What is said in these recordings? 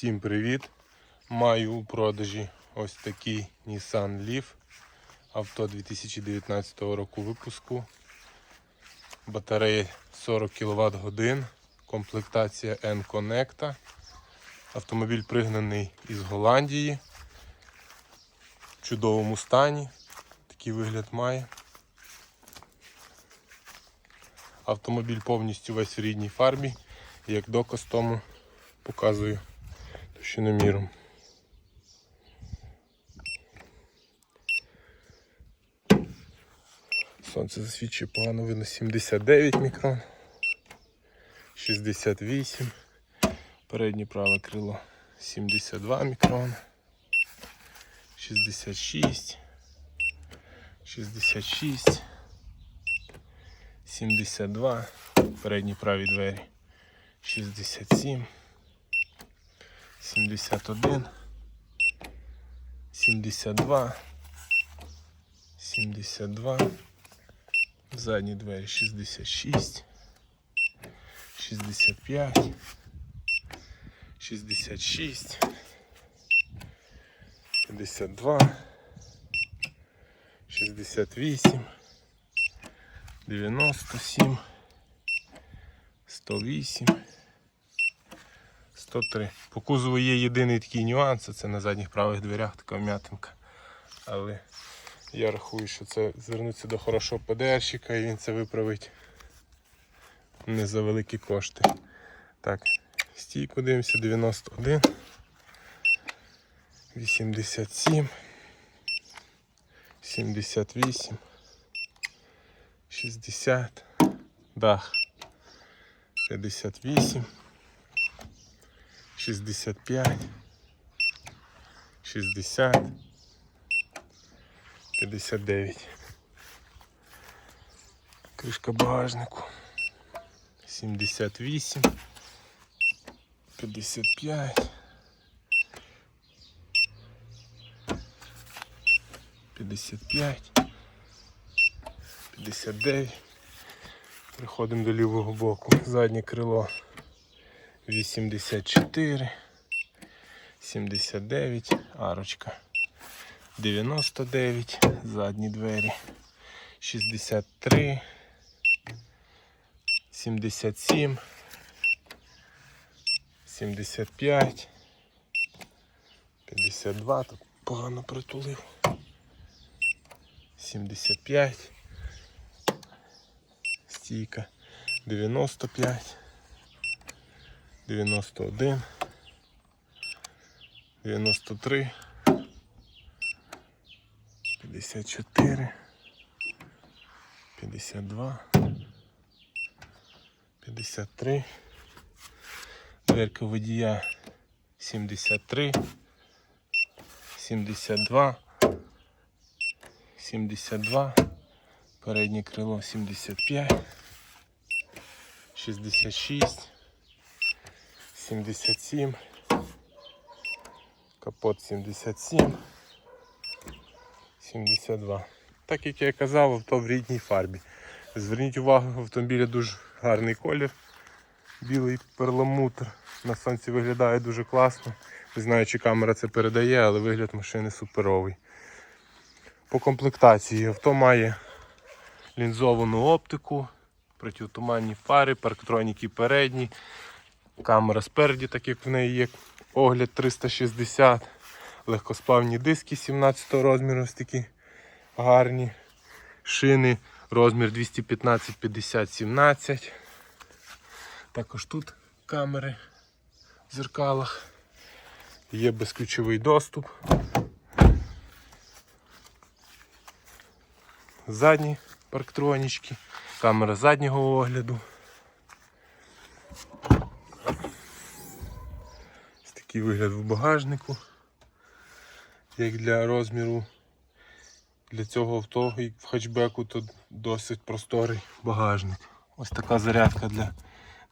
Всім привіт! Маю у продажі ось такий Nissan Leaf. Авто 2019 року випуску. Батарея 40 кВт годин. Комплектація N-Connect. Автомобіль пригнаний із Голландії. В чудовому стані. Такий вигляд має. Автомобіль повністю весь в рідній фарбі. Як доказ тому показую товщиноміром. Сонце засвідчує погано видно. 79 мікрон, 68, переднє праве крило 72 мікрон, 66, 66, 72, передні праві двері. 67, 71, 72, 72, задні двері 66, 65, 66, 52, 68, 97, 108, 103. По кузову є єдиний такий нюанс, це на задніх правих дверях така вм'ятинка. Але я рахую, що це звернуться до хорошого ПДРщика і він це виправить не за великі кошти. Так, стійку дивимося, 91, 87, 78, 60, дах 58, 65, 60, 59. Кришка багажнику 78, 55, 55, 59. Переходимо до лівого боку. Заднє крило 84, 79, арочка 99, задні двері 63, 77, 75, 52, тут погано притулив. 75, стійка 95, 91, 93, 54, 52, 53, дверка водія 73, 72, 72, переднє крило 75, 66, 77, капот 77, 72. Так як я казав, авто в рідній фарбі. Зверніть увагу, в автомобілі дуже гарний колір. Білий перламутр. На сонці виглядає дуже класно. Не знаю, чи камера це передає, але вигляд машини суперовий. По комплектації авто має лінзовану оптику, протитуманні фари, парктроніки передні, камера спереді, так як в неї є огляд 360, легкосплавні диски 17 розміру, ось такі гарні шини, розмір 215 50 17 Також тут камери в зеркалах, є безключовий доступ. задні парктронічки, камера заднього огляду. Такий вигляд в багажнику. Як для розміру для цього авто і в хетчбеку то досить просторий багажник. Ось така зарядка для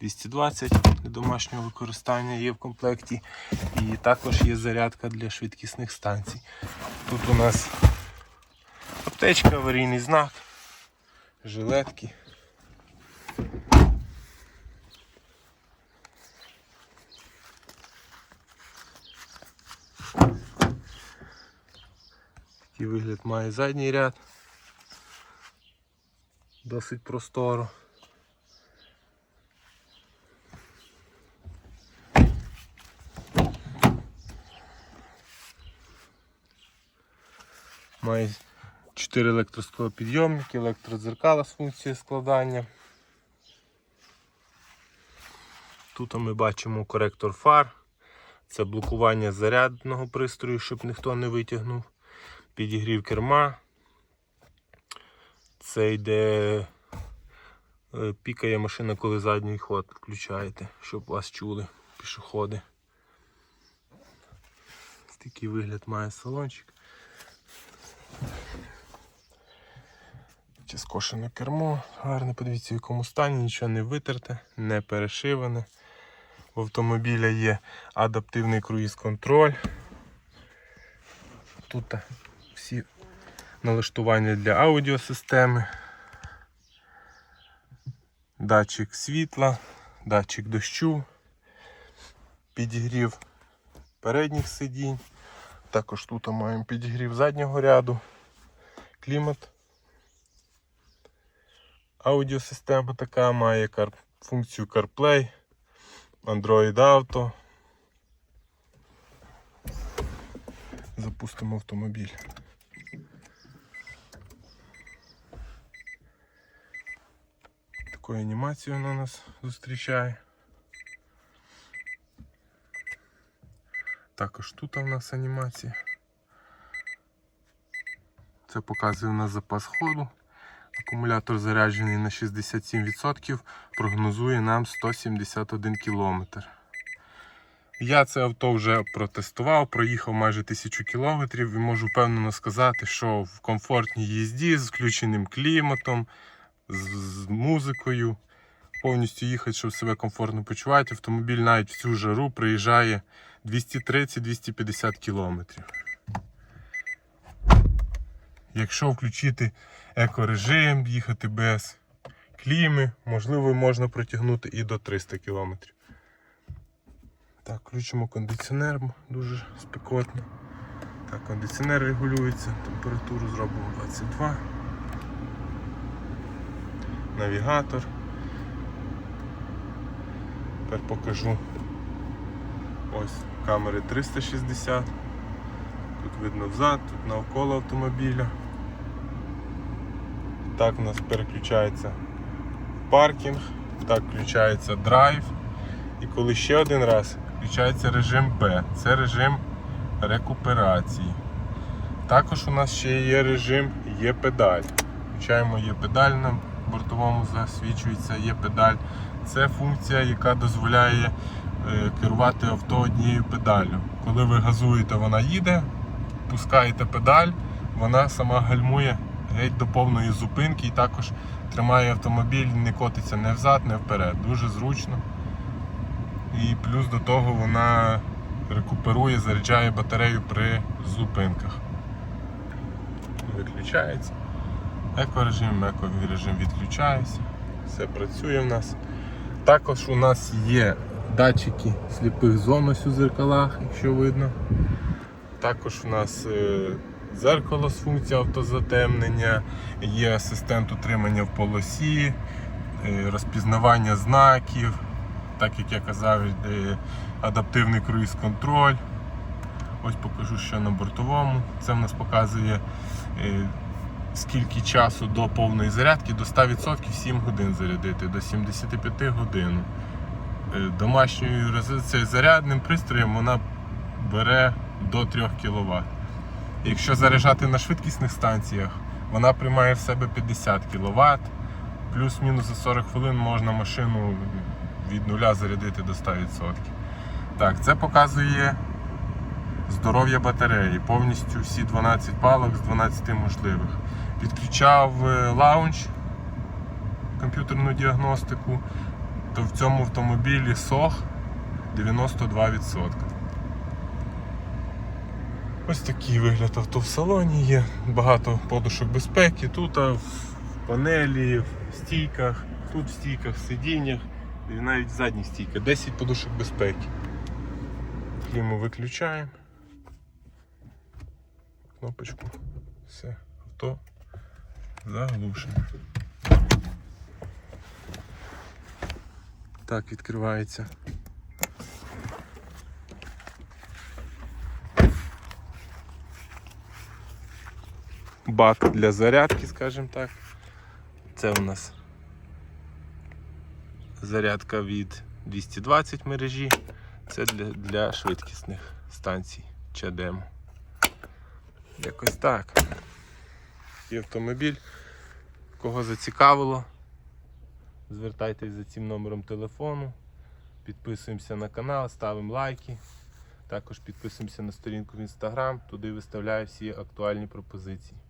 220 для домашнього використання є в комплекті. І також є зарядка для швидкісних станцій. Тут у нас Аптечка, аварійний знак, жилетки. Такий вигляд має задній ряд. Досить просторо. Має 4 електросклопідйомники, електродзеркала з функцією складання. Тут ми бачимо коректор фар. Це блокування зарядного пристрою, щоб ніхто не витягнув. Підігрів керма. Це йде е, пікає машина, коли задній ход включаєте, щоб вас чули пішоходи. Такий вигляд має салончик. Чи скошене кермо, гарне, подивіться в якому стані, нічого не витерте, не перешиване. В автомобіля є адаптивний круїз-контроль. Тут всі налаштування для аудіосистеми, датчик світла, датчик дощу, підігрів передніх сидінь. Також тут маємо підігрів заднього ряду, клімат. Аудіосистема така має функцію CarPlay, Android Auto. Запустимо автомобіль. Такою анімацією вона нас зустрічає. Також тут у нас анімація. Це показує у нас запас ходу. Акумулятор заряджений на 67%, прогнозує нам 171 км. Я це авто вже протестував, проїхав майже 1000 км і можу впевнено сказати, що в комфортній їзді з включеним кліматом, з, з музикою, повністю їхати, щоб себе комфортно почувати. Автомобіль навіть в цю жару приїжджає 230-250 км. Якщо включити екорежим, їхати без кліми, можливо, можна протягнути і до 300 км. Так, включимо кондиціонер, дуже спекотно. Так, кондиціонер регулюється, температуру зробимо 22. Навігатор. Тепер покажу. Ось камери 360. Тут видно взад, тут навколо автомобіля. Так у нас переключається паркінг, так включається драйв. І коли ще один раз включається режим Б, це режим рекуперації. Також у нас ще є режим є педаль. Включаємо є педаль на бортовому засвічується є педаль. Це функція, яка дозволяє е, керувати авто однією педаллю. Коли ви газуєте, вона їде, пускаєте педаль, вона сама гальмує геть до повної зупинки і також тримає автомобіль, не котиться не взад, не вперед. Дуже зручно. І плюс до того вона рекуперує, заряджає батарею при зупинках. Виключається. Екорежим, екорежим відключається. Все працює в нас. Також у нас є датчики сліпих зон ось у зеркалах, якщо видно. Також у нас е, дзеркало з функцією автозатемнення, є асистент утримання в полосі, е, розпізнавання знаків, так як я казав, е, адаптивний круїз-контроль. Ось покажу ще на бортовому. Це в нас показує скільки часу до повної зарядки, до 100% 7 годин зарядити, до 75 годин. Е, Домашньою зарядним пристроєм вона бере до 3 кВт. Якщо заряджати на швидкісних станціях, вона приймає в себе 50 кВт, плюс-мінус за 40 хвилин можна машину від нуля зарядити до 100%. Так, це показує здоров'я батареї, повністю всі 12 палок з 12 можливих. Підключав е, лаунч, комп'ютерну діагностику, то в цьому автомобілі сох 92%. Ось такий вигляд авто в салоні є. Багато подушок безпеки. Тут в панелі, в стійках, тут в стійках, в сидіннях і навіть задні стійки. 10 подушок безпеки. Кліму виключаємо. Кнопочку Все, авто заглушено. Так відкривається. Бак для зарядки, скажімо так. Це у нас зарядка від 220 мережі. Це для, для швидкісних станцій ЧАДЕМ. Якось так. Такий автомобіль. Кого зацікавило, звертайтесь за цим номером телефону. Підписуємося на канал, ставимо лайки. Також підписуємося на сторінку в інстаграм, туди виставляю всі актуальні пропозиції.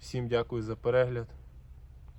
Всім дякую за перегляд.